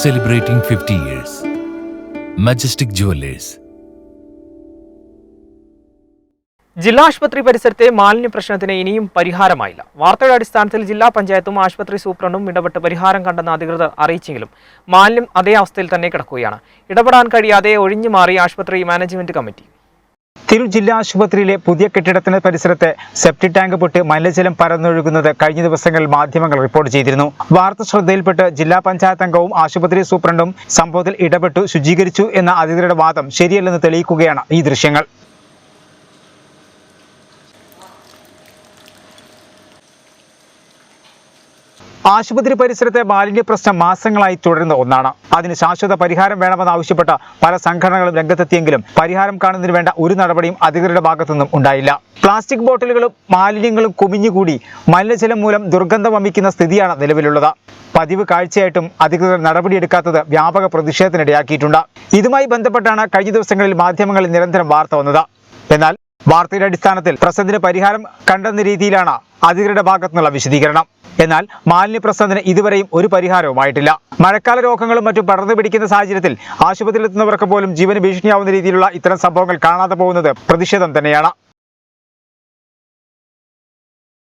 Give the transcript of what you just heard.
celebrating 50 years. Majestic Jewelers. ജില്ലാ ആശുപത്രി പരിസരത്തെ മാലിന്യ പ്രശ്നത്തിന് ഇനിയും പരിഹാരമായില്ല വാർത്തയുടെ അടിസ്ഥാനത്തിൽ ജില്ലാ പഞ്ചായത്തും ആശുപത്രി സൂപ്രണ്ടും ഇടപെട്ട് പരിഹാരം കണ്ടെന്ന് അധികൃതർ അറിയിച്ചെങ്കിലും മാലിന്യം അതേ അവസ്ഥയിൽ തന്നെ കിടക്കുകയാണ് ഇടപെടാൻ കഴിയാതെ ഒഴിഞ്ഞു മാറി ആശുപത്രി മാനേജ്മെന്റ് കമ്മിറ്റി തിരു ജില്ലാ ആശുപത്രിയിലെ പുതിയ കെട്ടിടത്തിന് പരിസരത്ത് സെപ്റ്റിക് ടാങ്ക് പൊട്ടി മലിനജലം പരന്നൊഴുകുന്നത് കഴിഞ്ഞ ദിവസങ്ങളിൽ മാധ്യമങ്ങൾ റിപ്പോർട്ട് ചെയ്തിരുന്നു. വാർത്ത ശ്രദ്ധയിൽപ്പെട്ട് ജില്ലാ പഞ്ചായത്ത് അംഗവും ആശുപത്രി സൂപ്രണ്ടും സംഭവത്തിൽ ഇടപെട്ടു ശുചീകരിച്ചു എന്ന അധികൃതരുടെ വാദം ശരിയല്ലെന്ന് തെളിയിക്കുകയാണ് ഈ ദൃശ്യങ്ങൾ. ആശുപത്രി പരിസരത്തെ മാലിന്യ പ്രശ്നം മാസങ്ങളായി തുടരുന്ന ഒന്നാണ്. അതിന് ശാശ്വത പരിഹാരം വേണമെന്നാവശ്യപ്പെട്ട പല സംഘടനകളും രംഗത്തെത്തിയെങ്കിലും പരിഹാരം കാണുന്നതിന് വേണ്ട ഒരു നടപടിയും അധികൃതരുടെ ഭാഗത്തുനിന്നും ഉണ്ടായില്ല. പ്ലാസ്റ്റിക് ബോട്ടിലുകളും മാലിന്യങ്ങളും കുമിഞ്ഞുകൂടി മലിനജലം മൂലം ദുർഗന്ധം വമിക്കുന്ന സ്ഥിതിയാണ് നിലവിലുള്ളത്. പതിവ് കാഴ്ചയായിട്ടും അധികൃതർ നടപടിയെടുക്കാത്തത് വ്യാപക പ്രതിഷേധത്തിനിടയാക്കിയിട്ടുണ്ട്. ഇതുമായി ബന്ധപ്പെട്ടാണ് കഴിഞ്ഞ ദിവസങ്ങളിൽ മാധ്യമങ്ങളിൽ നിരന്തരം വാർത്ത വന്നത്. എന്നാൽ വാർത്തയുടെ അടിസ്ഥാനത്തിൽ പ്രശ്നത്തിന് പരിഹാരം കണ്ടെന്ന രീതിയിലാണ് അധികൃതരുടെ ഭാഗത്തുനിന്നുള്ള വിശദീകരണം. എന്നാൽ മാലിന്യ പ്രശ്നത്തിന് ഇതുവരെയും ഒരു പരിഹാരവുമായിട്ടില്ല. മഴക്കാല രോഗങ്ങളും മറ്റും പടർന്നു പിടിക്കുന്ന സാഹചര്യത്തിൽ ആശുപത്രിയിലെത്തുന്നവർക്ക് പോലും ജീവന് ഭീഷണിയാവുന്ന രീതിയിലുള്ള ഇത്തരം സംഭവങ്ങൾ കാണാതെ പോകുന്നത് പ്രതിഷേധം തന്നെയാണ്.